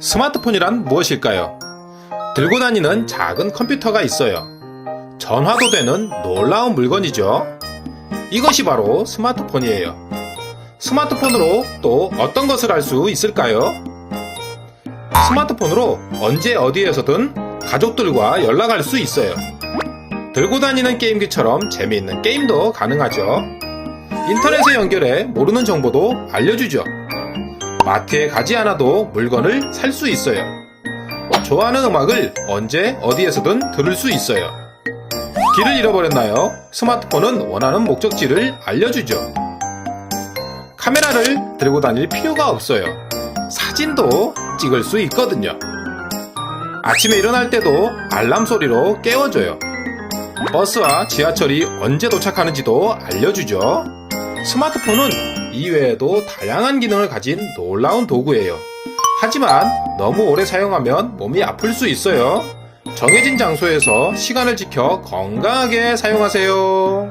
스마트폰이란 무엇일까요? 들고 다니는 작은 컴퓨터가 있어요. 전화도 되는 놀라운 물건이죠. 이것이 바로 스마트폰이에요. 스마트폰으로 또 어떤 것을 할 수 있을까요? 스마트폰으로 언제 어디에서든 가족들과 연락할 수 있어요. 들고 다니는 게임기처럼 재미있는 게임도 가능하죠. 인터넷에 연결해 모르는 정보도 알려주죠. 마트에 가지 않아도 물건을 살 수 있어요. 좋아하는 음악을 언제 어디에서든 들을 수 있어요. 길을 잃어버렸나요? 스마트폰은 원하는 목적지를 알려주죠. 카메라를 들고 다닐 필요가 없어요. 사진도 찍을 수 있거든요. 아침에 일어날 때도 알람 소리로 깨워줘요. 버스와 지하철이 언제 도착하는지도 알려주죠. 스마트폰은 이외에도 다양한 기능을 가진 놀라운 도구예요. 하지만 너무 오래 사용하면 몸이 아플 수 있어요. 정해진 장소에서 시간을 지켜 건강하게 사용하세요.